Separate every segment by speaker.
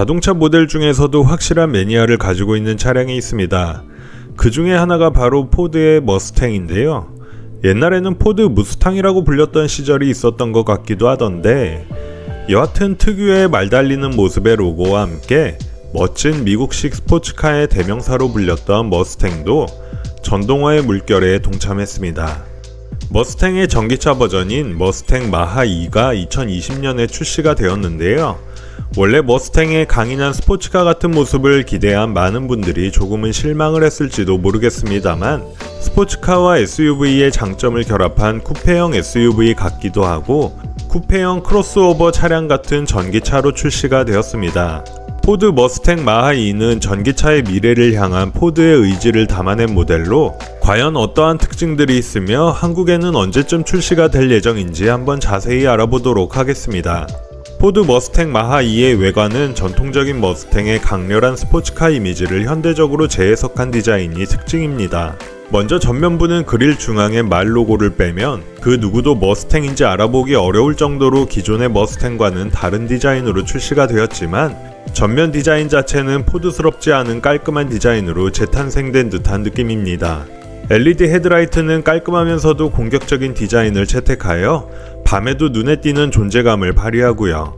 Speaker 1: 자동차 모델 중에서도 확실한 매니아를 가지고 있는 차량이 있습니다. 그 중에 하나가 바로 포드의 머스탱인데요. 옛날에는 포드 무스탕이라고 불렸던 시절이 있었던 것 같기도 하던데, 여하튼 특유의 말 달리는 모습의 로고와 함께 멋진 미국식 스포츠카의 대명사로 불렸던 머스탱도 전동화의 물결에 동참했습니다. 머스탱의 전기차 버전인 머스탱 마하 2가 2020년에 출시가 되었는데요. 원래 머스탱의 강인한 스포츠카 같은 모습을 기대한 많은 분들이 조금은 실망을 했을지도 모르겠습니다만 스포츠카와 SUV의 장점을 결합한 쿠페형 SUV 같기도 하고 쿠페형 크로스오버 차량 같은 전기차로 출시가 되었습니다. 포드 머스탱 마하 2는 전기차의 미래를 향한 포드의 의지를 담아낸 모델로 과연 어떠한 특징들이 있으며 한국에는 언제쯤 출시가 될 예정인지 한번 자세히 알아보도록 하겠습니다. 포드 머스탱 마하 2의 외관은 전통적인 머스탱의 강렬한 스포츠카 이미지를 현대적으로 재해석한 디자인이 특징입니다. 먼저 전면부는 그릴 중앙에 말 로고를 빼면 그 누구도 머스탱인지 알아보기 어려울 정도로 기존의 머스탱과는 다른 디자인으로 출시가 되었지만 전면 디자인 자체는 포드스럽지 않은 깔끔한 디자인으로 재탄생된 듯한 느낌입니다. LED 헤드라이트는 깔끔하면서도 공격적인 디자인을 채택하여 밤에도 눈에 띄는 존재감을 발휘하고요.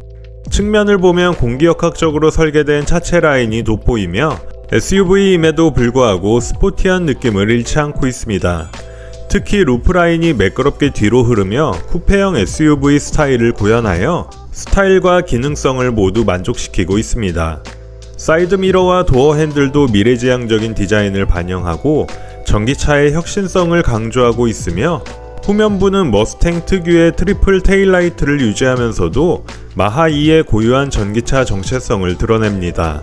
Speaker 1: 측면을 보면 공기역학적으로 설계된 차체 라인이 돋보이며 SUV임에도 불구하고 스포티한 느낌을 잃지 않고 있습니다. 특히 루프 라인이 매끄럽게 뒤로 흐르며 쿠페형 SUV 스타일을 구현하여 스타일과 기능성을 모두 만족시키고 있습니다. 사이드 미러와 도어 핸들도 미래지향적인 디자인을 반영하고 전기차의 혁신성을 강조하고 있으며 후면부는 머스탱 특유의 트리플 테일라이트를 유지하면서도 마하 2의 고유한 전기차 정체성을 드러냅니다.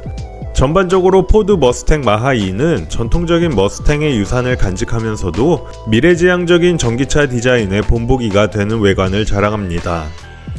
Speaker 1: 전반적으로 포드 머스탱 마하 2는 전통적인 머스탱의 유산을 간직하면서도 미래지향적인 전기차 디자인의 본보기가 되는 외관을 자랑합니다.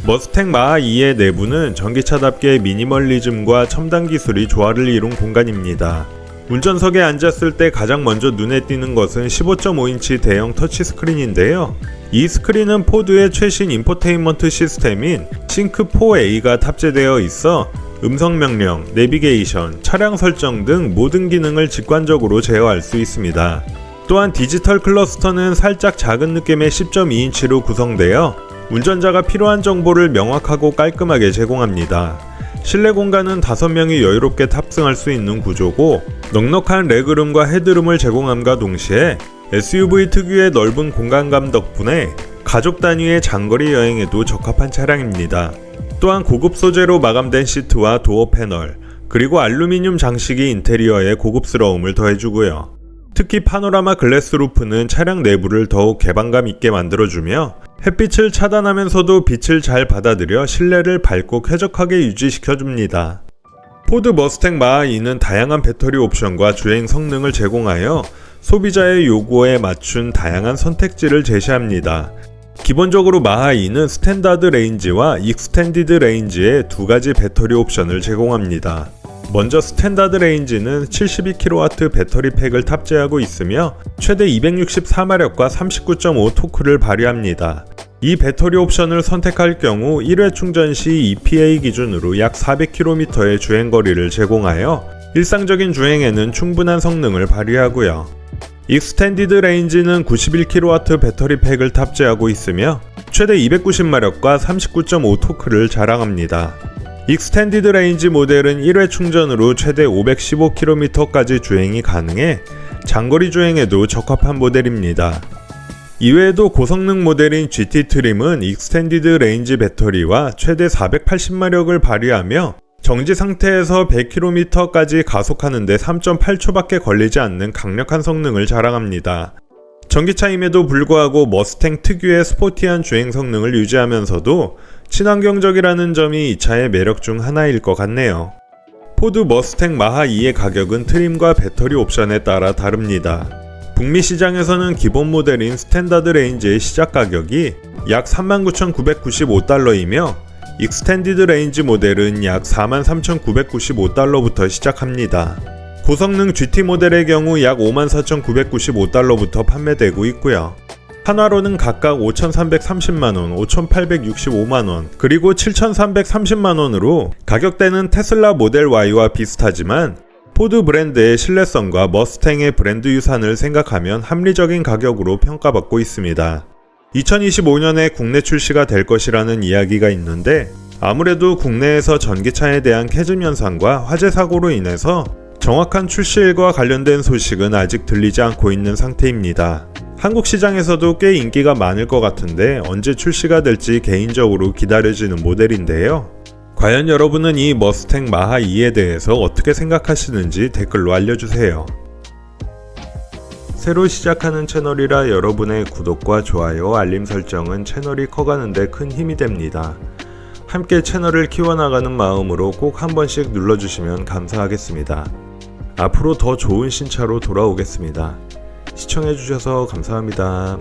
Speaker 1: 머스탱 마하 2의 내부는 전기차답게 미니멀리즘과 첨단 기술이 조화를 이룬 공간입니다. 운전석에 앉았을 때 가장 먼저 눈에 띄는 것은 15.5인치 대형 터치 스크린인데요. 이 스크린은 포드의 최신 인포테인먼트 시스템인 싱크4A가 탑재되어 있어 음성 명령, 내비게이션, 차량 설정 등 모든 기능을 직관적으로 제어할 수 있습니다. 또한 디지털 클러스터는 살짝 작은 느낌의 10.2인치로 구성되어 운전자가 필요한 정보를 명확하고 깔끔하게 제공합니다. 실내 공간은 5명이 여유롭게 탑승할 수 있는 구조고 넉넉한 레그룸과 헤드룸을 제공함과 동시에 SUV 특유의 넓은 공간감 덕분에 가족 단위의 장거리 여행에도 적합한 차량입니다. 또한 고급 소재로 마감된 시트와 도어 패널, 그리고 알루미늄 장식이 인테리어에 고급스러움을 더해주고요. 특히 파노라마 글래스 루프는 차량 내부를 더욱 개방감 있게 만들어주며 햇빛을 차단하면서도 빛을 잘 받아들여 실내를 밝고 쾌적하게 유지시켜줍니다. 포드 머스탱 마하 2는 다양한 배터리 옵션과 주행 성능을 제공하여 소비자의 요구에 맞춘 다양한 선택지를 제시합니다. 기본적으로 마하 2는 스탠다드 레인지와 익스텐디드 레인지의 두 가지 배터리 옵션을 제공합니다. 먼저 스탠다드 레인지는 72kW 배터리 팩을 탑재하고 있으며 최대 264마력과 39.5 토크를 발휘합니다. 이 배터리 옵션을 선택할 경우 1회 충전 시 EPA 기준으로 약 400km의 주행거리를 제공하여 일상적인 주행에는 충분한 성능을 발휘하고요. 익스텐디드 레인지는 91kW 배터리 팩을 탑재하고 있으며 최대 290마력과 39.5 토크를 자랑합니다. 익스텐디드 레인지 모델은 1회 충전으로 최대 515km까지 주행이 가능해 장거리 주행에도 적합한 모델입니다. 이외에도 고성능 모델인 GT 트림은 익스텐디드 레인지 배터리와 최대 480마력을 발휘하며 정지 상태에서 100km까지 가속하는데 3.8초밖에 걸리지 않는 강력한 성능을 자랑합니다. 전기차임에도 불구하고 머스탱 특유의 스포티한 주행 성능을 유지하면서도 친환경적이라는 점이 이 차의 매력 중 하나일 것 같네요. 포드 머스탱 마하 2의 가격은 트림과 배터리 옵션에 따라 다릅니다. 북미 시장에서는 기본 모델인 스탠다드 레인지의 시작 가격이 약 39,995달러이며 익스텐디드 레인지 모델은 약 43,995달러부터 시작합니다. 고성능 GT 모델의 경우 약 54,995달러부터 판매되고 있고요. 한화로는 각각 5,330만원, 5,865만원, 그리고 7,330만원으로 가격대는 테슬라 모델 Y와 비슷하지만 포드 브랜드의 신뢰성과 머스탱의 브랜드 유산을 생각하면 합리적인 가격으로 평가받고 있습니다. 2025년에 국내 출시가 될 것이라는 이야기가 있는데 아무래도 국내에서 전기차에 대한 캐즘 현상과 화재 사고로 인해서 정확한 출시일과 관련된 소식은 아직 들리지 않고 있는 상태입니다. 한국 시장에서도 꽤 인기가 많을 것 같은데 언제 출시가 될지 개인적으로 기다려지는 모델인데요. 과연 여러분은 이 머스탱 마하 2에 대해서 어떻게 생각하시는지 댓글로 알려주세요. 새로 시작하는 채널이라 여러분의 구독과 좋아요, 알림 설정은 채널이 커가는데 큰 힘이 됩니다. 함께 채널을 키워나가는 마음으로 꼭 한 번씩 눌러주시면 감사하겠습니다. 앞으로 더 좋은 신차로 돌아오겠습니다. 시청해주셔서 감사합니다.